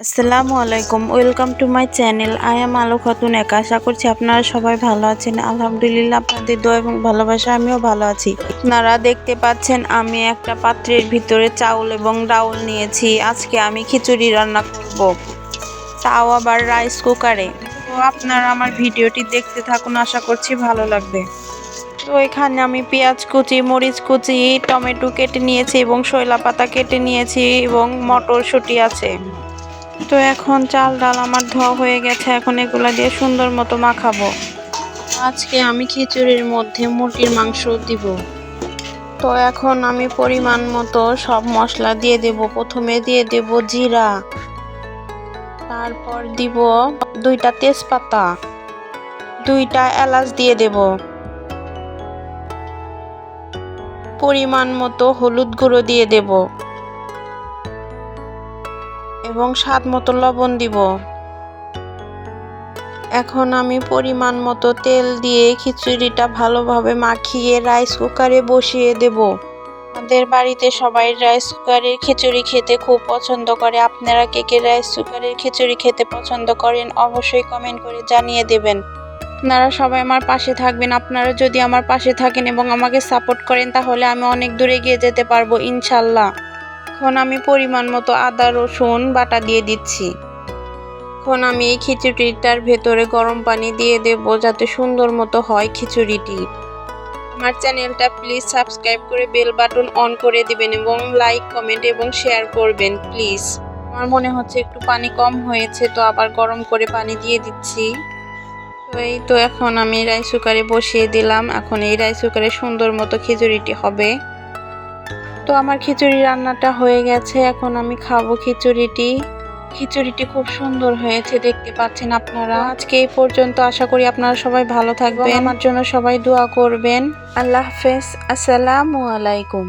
আসসালামু আলাইকুম, welcome to my channel. I am Alo Khatun একা। আশা করছি আপনারা সবাই ভালো আছেন। আলহামদুলিল্লাহ আপনাদের দোয়া এবং ভালোবাসা, আমিও ভালো আছি। আপনারা দেখতে পাচ্ছেন, আমি একটা পাত্রের ভিতরে চাউল এবং ডাউল নিয়েছি। আজকে আমি খিচুড়ি রান্না করব। তাও আবার রাইস কুকারে। তো আপনারা আমার ভিডিওটি দেখতে থাকুন, আশা করছি ভালো লাগবে। তো এখানে আমি পেঁয়াজ কুচি, মরিচ কুচি, টমেটো কেটে নিয়েছি এবং শৈলা পাতা কেটে নিয়েছি এবং মটরশুঁটি আছে। তো এখন চাল, ডাল আমার ধোয়া হয়ে গেছে, এখন এগুলা দিয়ে সুন্দর মতো মাখাবো। আজকে আমি খিচুড়ির মধ্যে মুরগির মাংস দিব। তো এখন আমি পরিমাণ মতো সব মশলা দিয়ে দেব। প্রথমে দিয়ে দেব জিরা। তারপর দিব দুইটা তেজপাতা। দুইটা এলাচ দিয়ে দেব। পরিমাণ মতো হলুদ গুঁড়ো দিয়ে দেব। এবং স্বাদ মতো লবণ দিব। এখন আমি পরিমাণ মতো তেল দিয়ে খিচুড়িটা ভালোভাবে মাখিয়ে রাইস কুকারে বসিয়ে দেব। আমাদের বাড়িতে সবাই রাইস কুকারের খিচুড়ি খেতে খুব পছন্দ করে। আপনারা কে কে রাইস কুকারের খিচুড়ি খেতে পছন্দ করেন অবশ্যই কমেন্ট করে জানিয়ে দেবেন। আপনারা সবাই আমার পাশে থাকবেন। আপনারা যদি আমার পাশে থাকেন এবং আমাকে সাপোর্ট করেন, তাহলে আমি অনেক দূরে গিয়ে যেতে পারব, ইনশাল্লাহ। এখন আমি পরিমাণ মতো আদা, রসুন বাটা দিয়ে দিচ্ছি। এখন আমি এই খিচুড়িটার ভেতরে গরম পানি দিয়ে দেব যাতে সুন্দর মতো হয় খিচুড়িটি। আমার চ্যানেলটা প্লিজ সাবস্ক্রাইব করে বেল বাটন অন করে দিবেন এবং লাইক, কমেন্ট এবং শেয়ার করবেন, প্লিজ। আমার মনে হচ্ছে একটু পানি কম হয়েছে, তো আবার গরম করে পানি দিয়ে দিচ্ছি। তো এই তো এখন আমি রাইস কুকারে বসিয়ে দিলাম। এখন এই রাইস কুকারে সুন্দর মতো খিচুড়িটি হবে। তো আমার খিচুড়ি রান্নাটা হয়ে গেছে এখন আমি খাব খিচুড়িটি। খিচুড়িটি খুব সুন্দর হয়েছে দেখতে পাচ্ছেন আপনারা। আজকে এই পর্যন্ত আশা করি আপনারা সবাই ভালো থাকবেন। আমার জন্য সবাই দোয়া করবেন। আল্লাহ হাফেজ আসসালামু আলাইকুম।